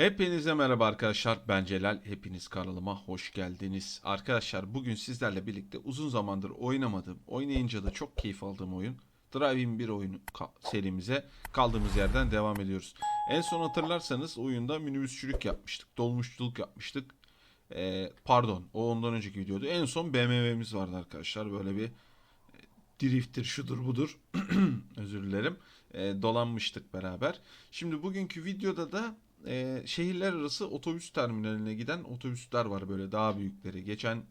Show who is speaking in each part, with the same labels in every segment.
Speaker 1: Hepinize merhaba arkadaşlar. Ben Celal. Hepiniz kanalıma hoş geldiniz. Arkadaşlar bugün sizlerle birlikte uzun zamandır oynamadığım, oynayınca da çok keyif aldığım oyun Driving bir oyunu ka- serimize kaldığımız yerden devam ediyoruz. En son hatırlarsanız oyunda minibüsçülük yapmıştık, dolmuşçuluk yapmıştık. Ee, pardon, o ondan önceki videodu. En son BMW'miz vardı arkadaşlar. Böyle bir e, driftir şudur budur. Özür dilerim. Ee, dolanmıştık beraber. Şimdi bugünkü videoda da e, şehirler arası otobüs terminaline giden otobüsler var böyle daha büyükleri. Geçen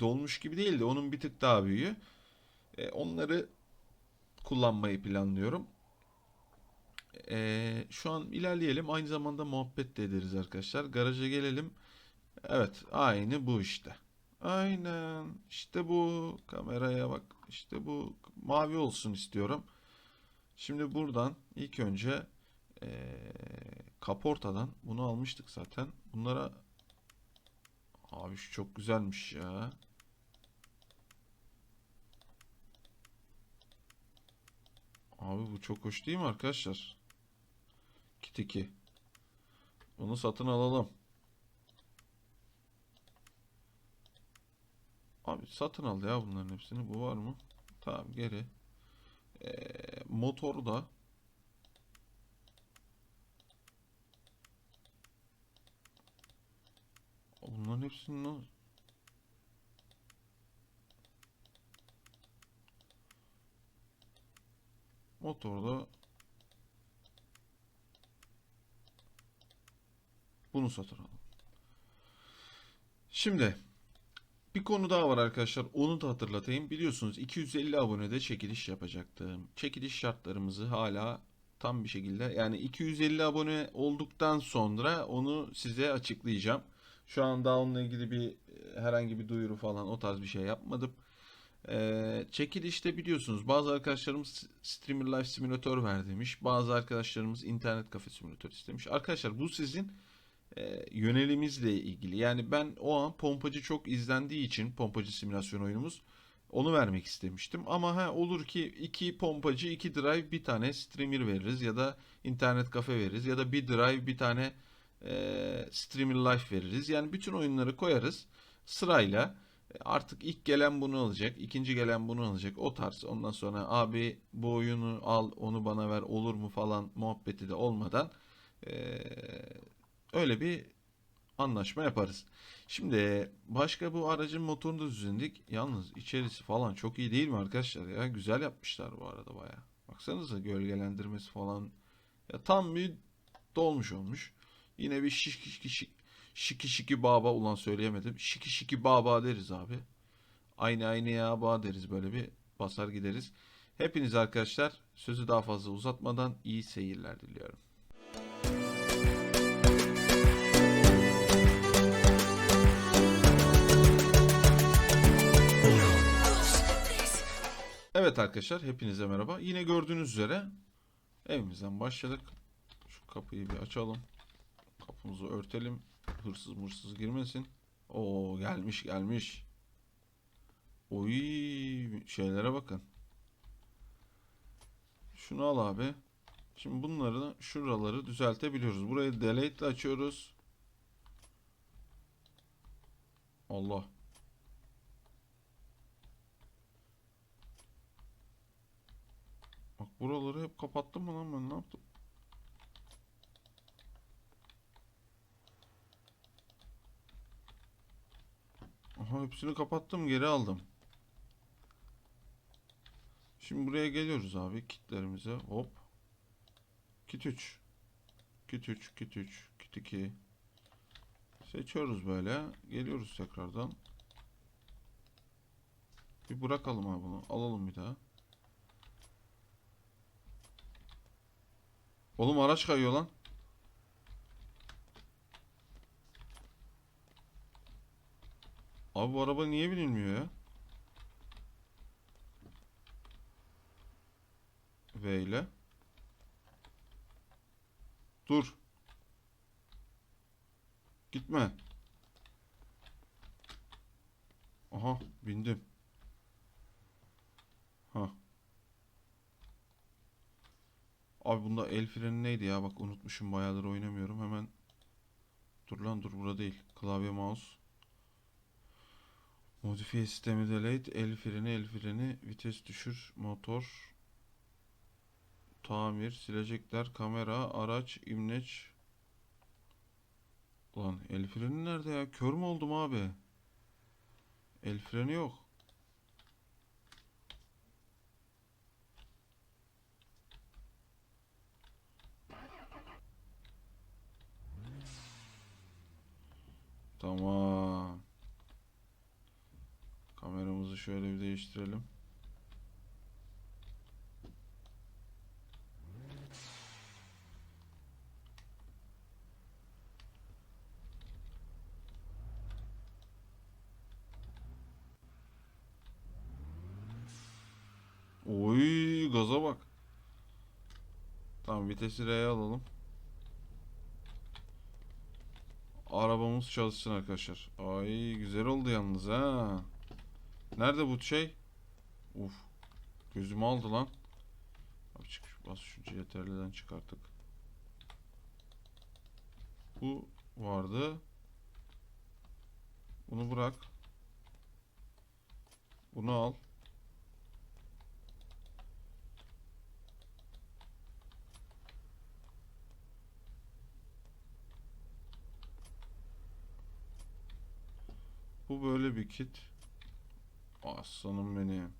Speaker 1: dolmuş gibi değil de onun bir tık daha büyüğü. E, onları kullanmayı planlıyorum. E, şu an ilerleyelim. Aynı zamanda muhabbet de ederiz arkadaşlar. Garaja gelelim. Evet, aynı bu işte. Aynen. İşte bu. Kameraya bak. İşte bu. Mavi olsun istiyorum. Şimdi buradan ilk önce eee kaportadan bunu almıştık zaten. Bunlara abi şu çok güzelmiş ya. Abi bu çok hoş değil mi arkadaşlar? Kit 2. Bunu satın alalım. Abi satın al ya bunların hepsini. Bu var mı? Tamam geri. Ee, motoru da Bunların hepsini nasıl... Motorda bunu satın alalım. Şimdi bir konu daha var arkadaşlar. Onu da hatırlatayım. Biliyorsunuz 250 abonede çekiliş yapacaktım. Çekiliş şartlarımızı hala tam bir şekilde yani 250 abone olduktan sonra onu size açıklayacağım. Şu an daha onunla ilgili bir herhangi bir duyuru falan o tarz bir şey yapmadım. Ee, çekilişte biliyorsunuz bazı arkadaşlarımız Streamer Life Simulator ver demiş. Bazı arkadaşlarımız internet kafe simülatör istemiş. Arkadaşlar bu sizin e, yönelimizle ilgili. Yani ben o an pompacı çok izlendiği için pompacı simülasyon oyunumuz onu vermek istemiştim. Ama ha olur ki iki pompacı, iki drive, bir tane streamer veririz ya da internet kafe veririz ya da bir drive, bir tane e, streamer life veririz. Yani bütün oyunları koyarız sırayla. E, Artık ilk gelen bunu alacak, ikinci gelen bunu alacak. O tarz. Ondan sonra abi bu oyunu al, onu bana ver olur mu falan muhabbeti de olmadan e, öyle bir anlaşma yaparız. Şimdi başka bu aracın motorunu da düzenledik. Yalnız içerisi falan çok iyi değil mi arkadaşlar ya? Güzel yapmışlar bu arada baya. Baksanıza gölgelendirmesi falan. Ya tam bir dolmuş olmuş. Yine bir şiki şiki şiki şiki şiki baba ulan söyleyemedim. Şiki şiki baba deriz abi. Aynı aynı ya ba deriz böyle bir basar gideriz. Hepiniz arkadaşlar sözü daha fazla uzatmadan iyi seyirler diliyorum. Evet arkadaşlar hepinize merhaba. Yine gördüğünüz üzere evimizden başladık. Şu kapıyı bir açalım. Kapımızı örtelim. Hırsız mırsız girmesin. Oo gelmiş gelmiş. Oy şeylere bakın. Şunu al abi. Şimdi bunları şuraları düzeltebiliyoruz. Burayı delete açıyoruz. Allah. Bak buraları hep kapattım mı lan ben ne yaptım? Aha hepsini kapattım geri aldım. Şimdi buraya geliyoruz abi kitlerimize hop. Kit 3. Kit 3, kit 3, kit 2. Seçiyoruz böyle. Geliyoruz tekrardan. Bir bırakalım abi bunu. Alalım bir daha. Oğlum araç kayıyor lan. Abi bu araba niye binilmiyor ya? V ile. Dur. Gitme. Aha bindim. Ha. Abi bunda el freni neydi ya? Bak unutmuşum bayağıdır oynamıyorum. Hemen Dur lan dur burada değil. Klavye mouse. Modifiye sistemi delete. El freni el freni. Vites düşür. Motor. Tamir. Silecekler. Kamera. Araç. imleç. Ulan el freni nerede ya? Kör mü oldum abi? El freni yok. Tamam. Kameramızı şöyle bir değiştirelim. Oy gaza bak. Tamam vitesi R'ye alalım. Arabamız çalışsın arkadaşlar. Ay güzel oldu yalnız ha. Nerede bu şey? Uf. Gözümü aldı lan. Abi çık bas şu CTRL'den çık artık. Bu vardı. Bunu bırak. Bunu al. Bu böyle bir kit. Aslanım benim.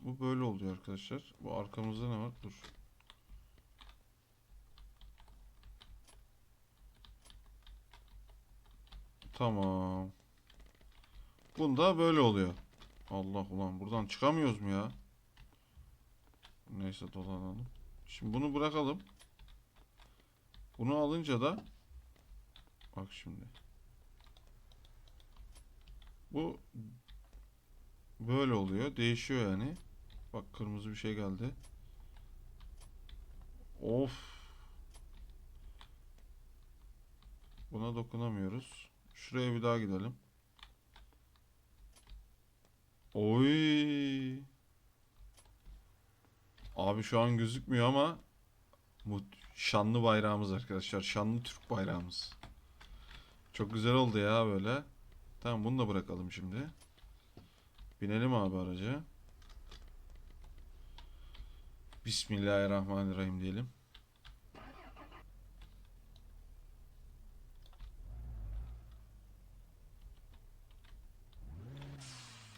Speaker 1: Bu böyle oluyor arkadaşlar. Bu arkamızda ne var? Dur. Tamam. Bunda böyle oluyor. Allah ulan buradan çıkamıyoruz mu ya? Neyse dolanalım. Şimdi bunu bırakalım. Bunu alınca da bak şimdi. Bu böyle oluyor. Değişiyor yani. Bak kırmızı bir şey geldi. Of. Buna dokunamıyoruz. Şuraya bir daha gidelim. Oy. Abi şu an gözükmüyor ama şanlı bayrağımız arkadaşlar. Şanlı Türk bayrağımız. Çok güzel oldu ya böyle. Tamam bunu da bırakalım şimdi. Binelim abi araca. Bismillahirrahmanirrahim diyelim.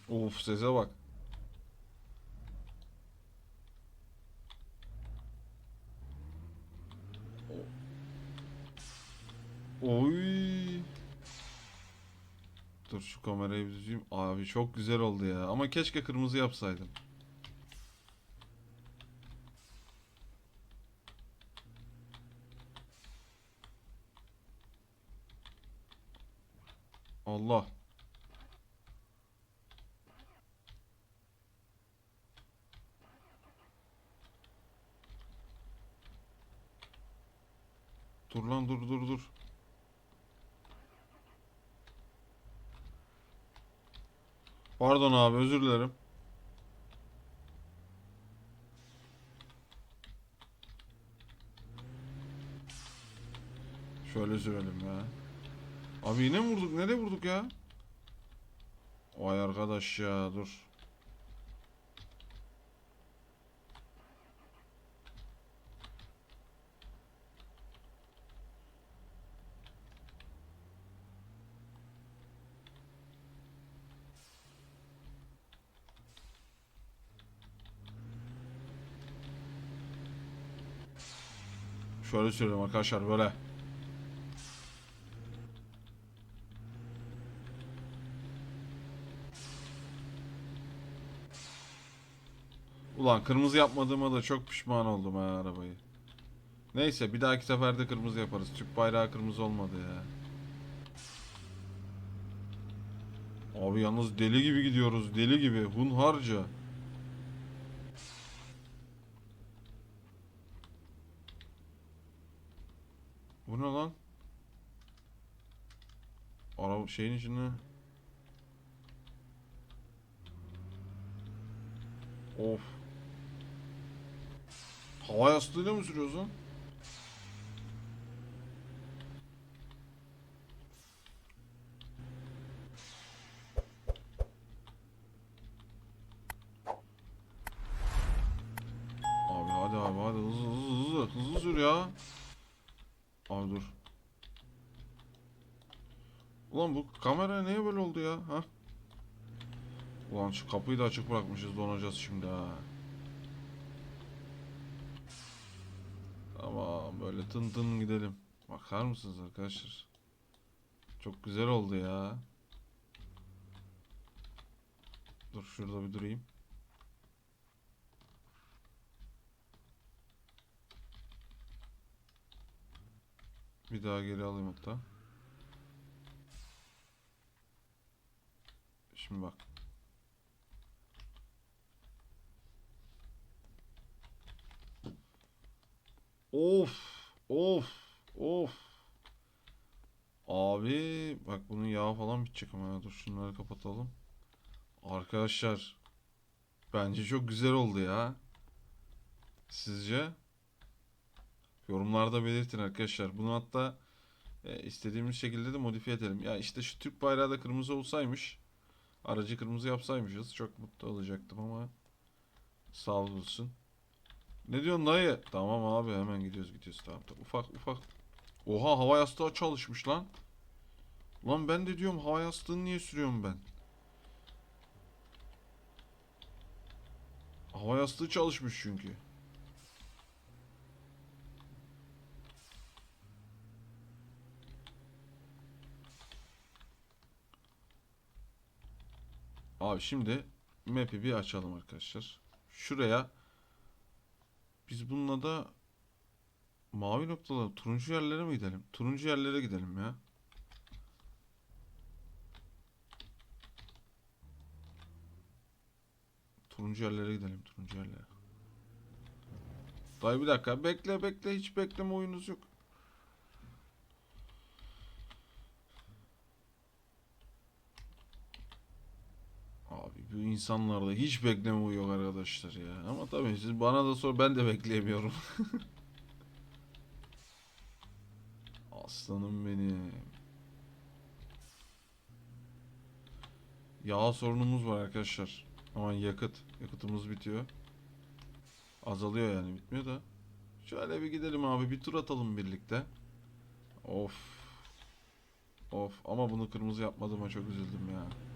Speaker 1: Of sese bak. Oy. Dur düzeyim. Abi çok güzel oldu ya. Ama keşke kırmızı yapsaydım. Allah. Dur lan dur dur dur. Pardon abi özür dilerim. Şöyle sürelim ya. Abi yine mi vurduk? Nereye vurduk ya? Vay arkadaş ya dur. Şöyle sürelim arkadaşlar böyle. Ulan kırmızı yapmadığıma da çok pişman oldum ha arabayı. Neyse bir dahaki seferde kırmızı yaparız. Türk bayrağı kırmızı olmadı ya. Abi yalnız deli gibi gidiyoruz. Deli gibi. Hunharca. Bu ne lan? Araba şeyin içinde. Of. Hava yastığıyla mı sürüyorsun? Abi hadi abi hadi hızlı hızlı hızlı hızlı sür ya. Ulan bu kamera niye böyle oldu ya? Ha? Ulan şu kapıyı da açık bırakmışız donacağız şimdi ha. Tamam böyle tın tın gidelim. Bakar mısınız arkadaşlar? Çok güzel oldu ya. Dur şurada bir durayım. Bir daha geri alayım hatta. Şimdi bak. Of, of, of. Abi bak bunun yağı falan bitecek ama ya. Dur şunları kapatalım. Arkadaşlar bence çok güzel oldu ya. Sizce? Yorumlarda belirtin arkadaşlar. Bunu hatta e, istediğimiz şekilde de modifiye edelim. Ya işte şu Türk bayrağı da kırmızı olsaymış. Aracı kırmızı yapsaymışız. Çok mutlu olacaktım ama sağ olsun. Ne diyorsun dayı? Tamam abi hemen gidiyoruz gidiyoruz. Tamam, tamam. Ufak ufak. Oha hava yastığı çalışmış lan. Lan ben de diyorum hava yastığını niye sürüyorum ben? Hava yastığı çalışmış çünkü. Abi şimdi map'i bir açalım arkadaşlar. Şuraya biz bununla da mavi noktalar turuncu yerlere mi gidelim? Turuncu yerlere gidelim ya. Turuncu yerlere gidelim turuncu yerlere. Dayı bir dakika bekle bekle hiç bekleme oyunuz yok. Abi bu insanlarda hiç bekleme yok arkadaşlar ya. Ama tabii siz bana da sor ben de bekleyemiyorum. Aslanım benim. Yağ sorunumuz var arkadaşlar. Aman yakıt. Yakıtımız bitiyor. Azalıyor yani bitmiyor da. Şöyle bir gidelim abi bir tur atalım birlikte. Of. Of ama bunu kırmızı yapmadığıma çok üzüldüm ya.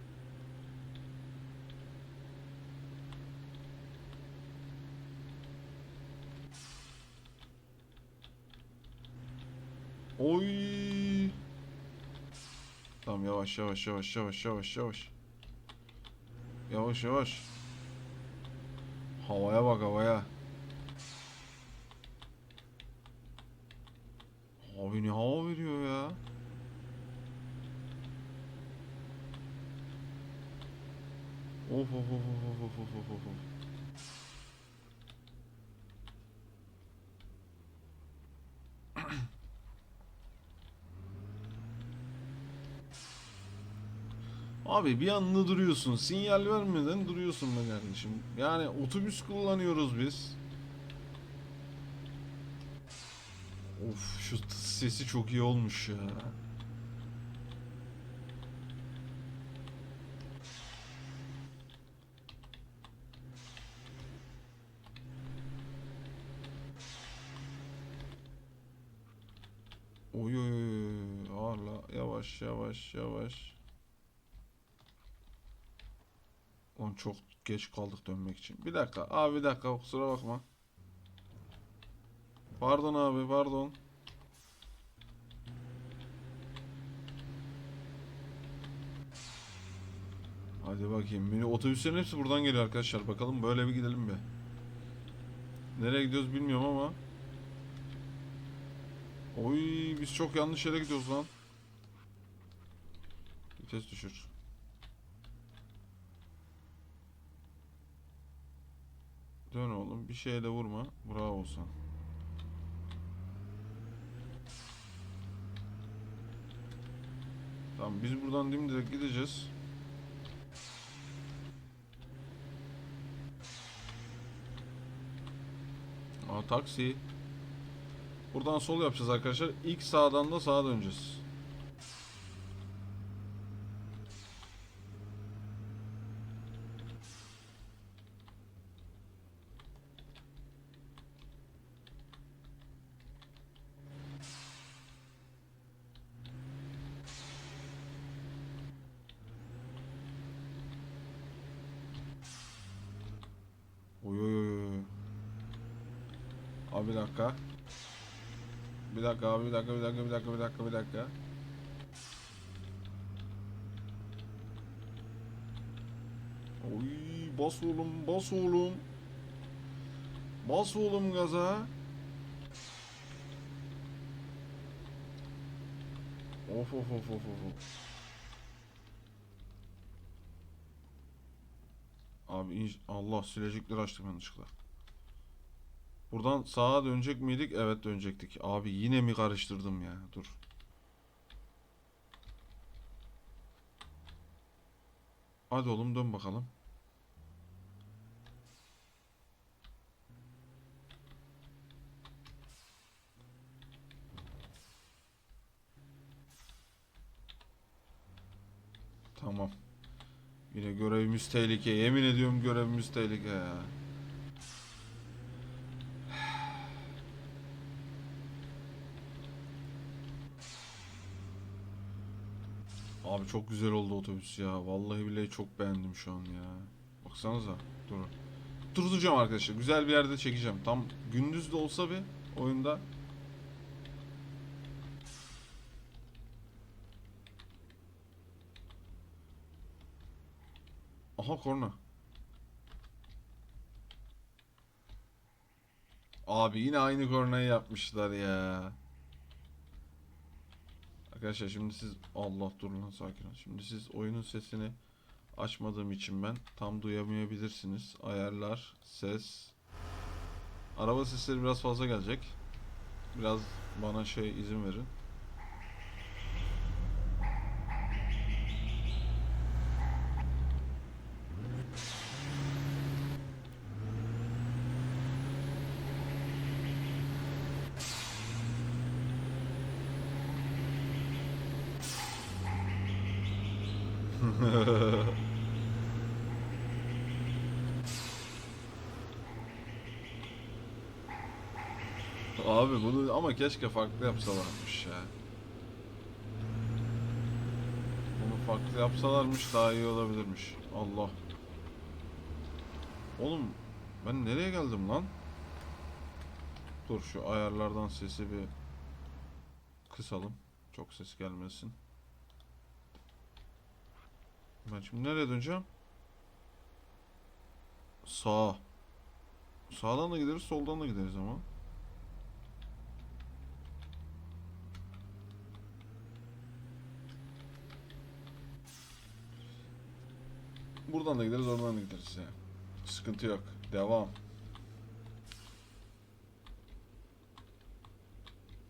Speaker 1: Oy. Tamam yavaş yavaş yavaş yavaş yavaş yavaş. Yavaş yavaş. Havaya bak havaya. Abi ne hava veriyor ya. Of of of of of of of of Abi bir anlı duruyorsun. Sinyal vermeden duruyorsun be kardeşim. Yani otobüs kullanıyoruz biz. Of şu sesi çok iyi olmuş ya. Oy oy oy ağırla yavaş yavaş yavaş. Lan çok geç kaldık dönmek için. Bir dakika abi bir dakika kusura bakma. Pardon abi pardon. Hadi bakayım. Mini otobüslerin hepsi buradan geliyor arkadaşlar. Bakalım böyle bir gidelim be. Nereye gidiyoruz bilmiyorum ama. Oy biz çok yanlış yere gidiyoruz lan. Vites düşür. Bir şeye de vurma. Bravo sen. Tamam biz buradan dimdirek gideceğiz. Aa taksi. Buradan sol yapacağız arkadaşlar. İlk sağdan da sağa döneceğiz. Bir dakika. Bir dakika abi bir dakika bir dakika bir dakika bir dakika bir dakika. Oy bas oğlum bas oğlum. Bas oğlum gaza. Of of of of of. Abi Allah silecekleri açtım yanlışlıkla. Buradan sağa dönecek miydik? Evet dönecektik. Abi yine mi karıştırdım ya? Dur. Hadi oğlum dön bakalım. Tamam. Yine görevimiz tehlike. Yemin ediyorum görevimiz tehlike ya. Abi çok güzel oldu otobüs ya. Vallahi billahi çok beğendim şu an ya. Baksanıza. Durun. Durduracağım arkadaşlar. Güzel bir yerde çekeceğim. Tam gündüz de olsa bir oyunda. Aha korna. Abi yine aynı kornayı yapmışlar ya. Arkadaşlar şimdi siz Allah dur sakin ol. Şimdi siz oyunun sesini açmadığım için ben tam duyamayabilirsiniz. Ayarlar, ses. Araba sesleri biraz fazla gelecek. Biraz bana şey izin verin. Abi bunu ama keşke farklı yapsalarmış ya. Bunu farklı yapsalarmış daha iyi olabilirmiş. Allah. Oğlum ben nereye geldim lan? Dur şu ayarlardan sesi bir kısalım. Çok ses gelmesin. Ben şimdi nereye döneceğim? Sağa. Sağdan da gideriz, soldan da gideriz ama. Buradan da gideriz, oradan da gideriz ya. Sıkıntı yok. Devam.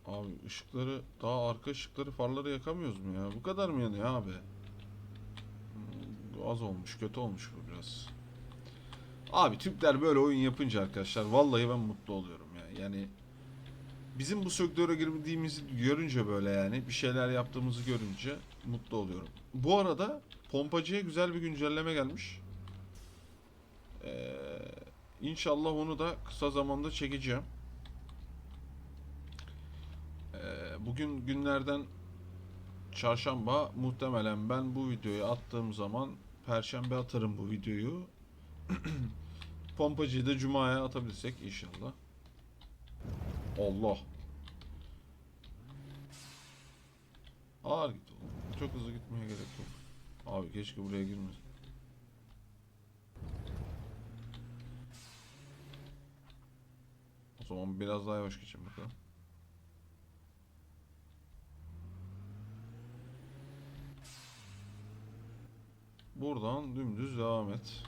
Speaker 1: Abi ışıkları, daha arka ışıkları, farları yakamıyoruz mu ya? Bu kadar mı yanıyor abi? Hmm, Az olmuş, kötü olmuş bu biraz. Abi Türkler böyle oyun yapınca arkadaşlar vallahi ben mutlu oluyorum ya. Yani bizim bu sektöre girdiğimizi görünce böyle yani bir şeyler yaptığımızı görünce mutlu oluyorum. Bu arada Pompacı'ya güzel bir güncelleme gelmiş. Ee, inşallah onu da kısa zamanda çekeceğim. Ee, bugün günlerden çarşamba muhtemelen ben bu videoyu attığım zaman perşembe atarım bu videoyu. Pompacıyı da cumaya atabilirsek inşallah. Allah. Ağır git oğlum. Çok hızlı gitmeye gerek yok. Abi keşke buraya girmez. O zaman biraz daha yavaş geçelim bakalım. Buradan dümdüz devam et.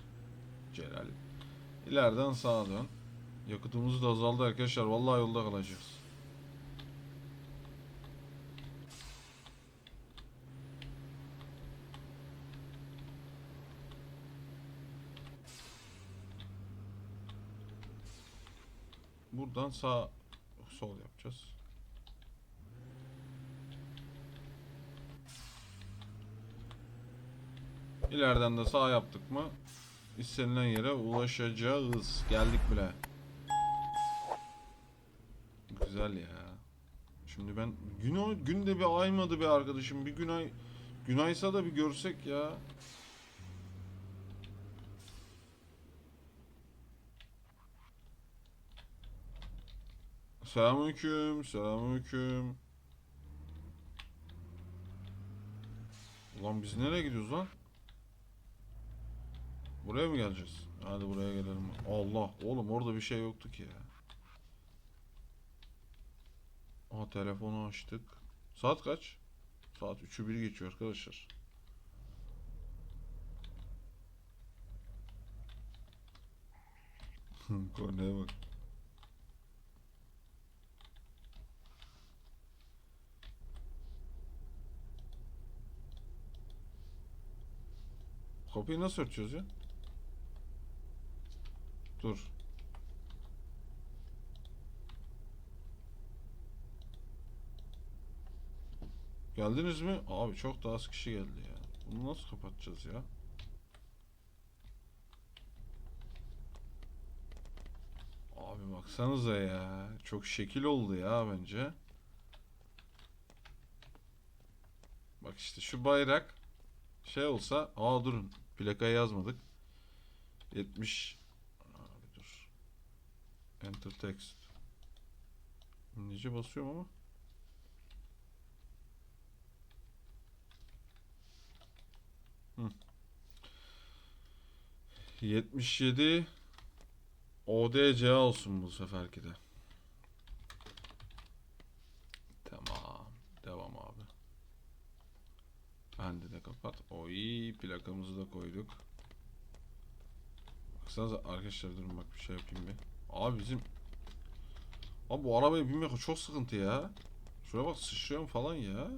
Speaker 1: Celal. İleriden sağa dön. Yakıtımız da azaldı arkadaşlar. Vallahi yolda kalacağız. Buradan sağ sol yapacağız. İleriden de sağ yaptık mı istenilen yere ulaşacağız. Geldik bile. Güzel ya. Şimdi ben gün günde bir aymadı bir arkadaşım. Bir gün ay gün aysa da bir görsek ya. Selamünaleyküm, selamünaleyküm. Ulan biz nereye gidiyoruz lan? Buraya mı geleceğiz? Hadi buraya gelelim. Allah, oğlum orada bir şey yoktu ki ya. Aha telefonu açtık. Saat kaç? Saat 3'ü 1 geçiyor arkadaşlar. Kornaya bak. Kapıyı nasıl örtüyoruz ya? Dur. Geldiniz mi? Abi çok daha az kişi geldi ya. Bunu nasıl kapatacağız ya? Abi baksanıza ya. Çok şekil oldu ya bence. Bak işte şu bayrak şey olsa aa durun plakayı yazmadık. 70 abi dur. Enter text. Nice basıyorum ama. Hı. 77 ODCA olsun bu seferki de tamam devam abi Bende de kapat. Oy plakamızı da koyduk. Baksanıza arkadaşlar durun bak bir şey yapayım bir. Abi bizim Abi bu arabaya binmek çok sıkıntı ya. Şuraya bak sıçrıyorum falan ya.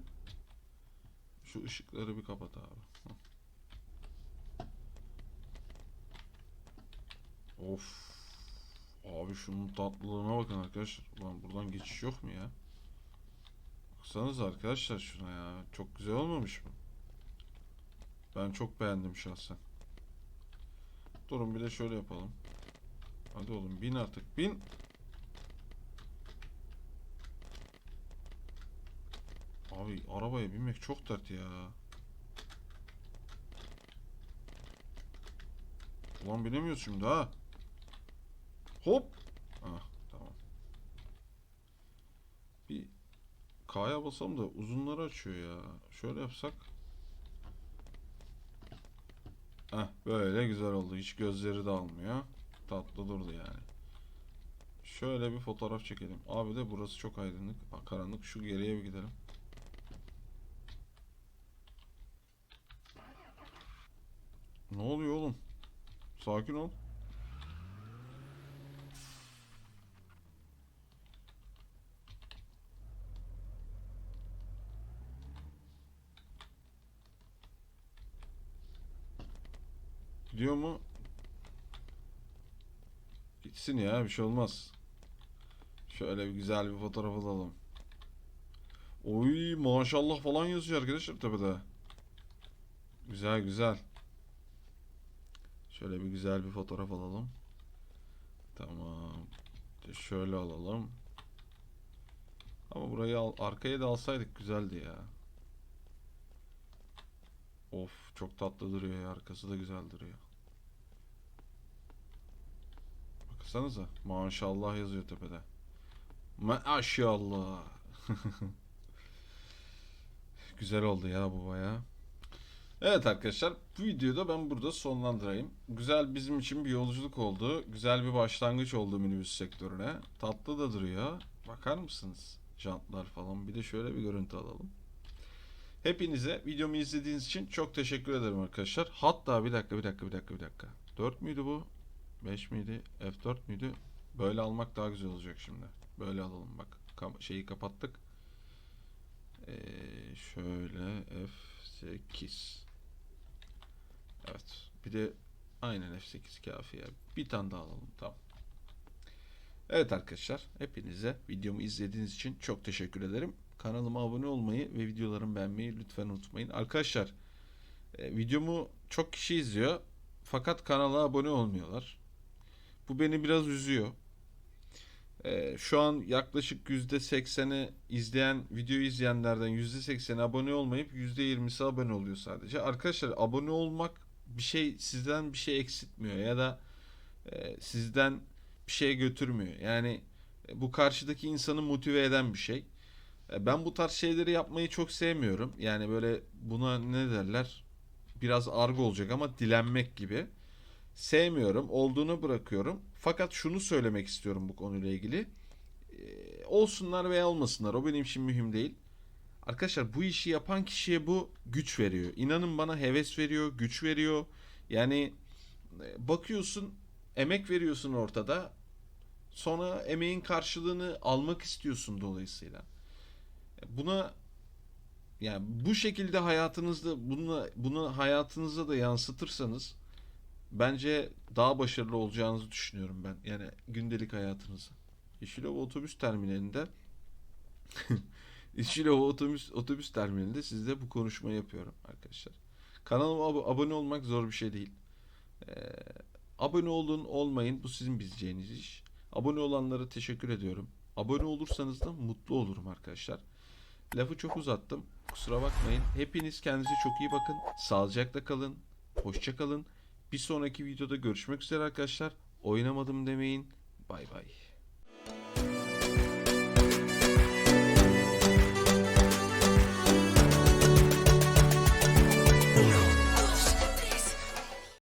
Speaker 1: Şu ışıkları bir kapat abi. Of. Abi şunun tatlılığına bakın arkadaşlar. Ulan buradan geçiş yok mu ya? Baksanıza arkadaşlar şuna ya. Çok güzel olmamış mı? Ben çok beğendim şahsen. Durun bir de şöyle yapalım. Hadi oğlum bin artık bin. Abi arabaya binmek çok dert ya. Ulan binemiyoruz şimdi ha. Hop. Ah tamam. Bir K'ya basalım da uzunları açıyor ya. Şöyle yapsak. Heh, böyle güzel oldu. Hiç gözleri de almıyor. Tatlı durdu yani. Şöyle bir fotoğraf çekelim. Abi de burası çok aydınlık. Karanlık. Şu geriye bir gidelim. Ne oluyor oğlum? Sakin ol. Gidiyor mu? Gitsin ya bir şey olmaz. Şöyle bir güzel bir fotoğraf alalım. Oy maşallah falan yazıyor arkadaşlar tepede. Güzel güzel. Şöyle bir güzel bir fotoğraf alalım. Tamam. Şöyle alalım. Ama burayı al, arkaya da alsaydık güzeldi ya. Of çok tatlı duruyor ya. Arkası da güzel duruyor. Baksanıza. Maşallah yazıyor tepede. Maşallah. Güzel oldu ya bu baya. Evet arkadaşlar bu videoyu da ben burada sonlandırayım. Güzel bizim için bir yolculuk oldu. Güzel bir başlangıç oldu minibüs sektörüne. Tatlı da duruyor. Bakar mısınız? Jantlar falan. Bir de şöyle bir görüntü alalım. Hepinize videomu izlediğiniz için çok teşekkür ederim arkadaşlar. Hatta bir dakika bir dakika bir dakika bir dakika. 4 müydü bu? 5 miydi? F4 müydü? Böyle almak daha güzel olacak şimdi. Böyle alalım bak. Şeyi kapattık. Ee, şöyle F8. Evet. Bir de aynen F8 kafi ya. Bir tane daha alalım. Tamam. Evet arkadaşlar. Hepinize videomu izlediğiniz için çok teşekkür ederim. Kanalıma abone olmayı ve videolarımı beğenmeyi lütfen unutmayın. Arkadaşlar e, videomu çok kişi izliyor. Fakat kanala abone olmuyorlar. Bu beni biraz üzüyor. Ee, şu an yaklaşık %80'i izleyen, videoyu izleyenlerden %80'i abone olmayıp %20'si abone oluyor sadece. Arkadaşlar abone olmak bir şey sizden bir şey eksiltmiyor ya da e, sizden bir şey götürmüyor. Yani E, Bu karşıdaki insanı motive eden bir şey. E, Ben bu tarz şeyleri yapmayı çok sevmiyorum. Yani böyle buna ne derler? Biraz argo olacak ama dilenmek gibi. Sevmiyorum. Olduğunu bırakıyorum. Fakat şunu söylemek istiyorum bu konuyla ilgili. E, Olsunlar veya olmasınlar. O benim için mühim değil. Arkadaşlar bu işi yapan kişiye bu güç veriyor. İnanın bana heves veriyor, güç veriyor. Yani e, bakıyorsun, emek veriyorsun ortada. Sonra emeğin karşılığını almak istiyorsun dolayısıyla. Buna yani bu şekilde hayatınızda bunu bunu hayatınıza da yansıtırsanız bence daha başarılı olacağınızı düşünüyorum ben. Yani gündelik hayatınızı. Yeşilova otobüs terminalinde Yeşilova otobüs otobüs terminalinde sizle bu konuşmayı yapıyorum arkadaşlar. Kanalıma ab- abone olmak zor bir şey değil. Ee, abone olun olmayın bu sizin bileceğiniz iş. Abone olanlara teşekkür ediyorum. Abone olursanız da mutlu olurum arkadaşlar. Lafı çok uzattım. Kusura bakmayın. Hepiniz kendinize çok iyi bakın. Sağlıcakla kalın. Hoşça kalın. Bir sonraki videoda görüşmek üzere arkadaşlar. Oynamadım demeyin. Bay bay.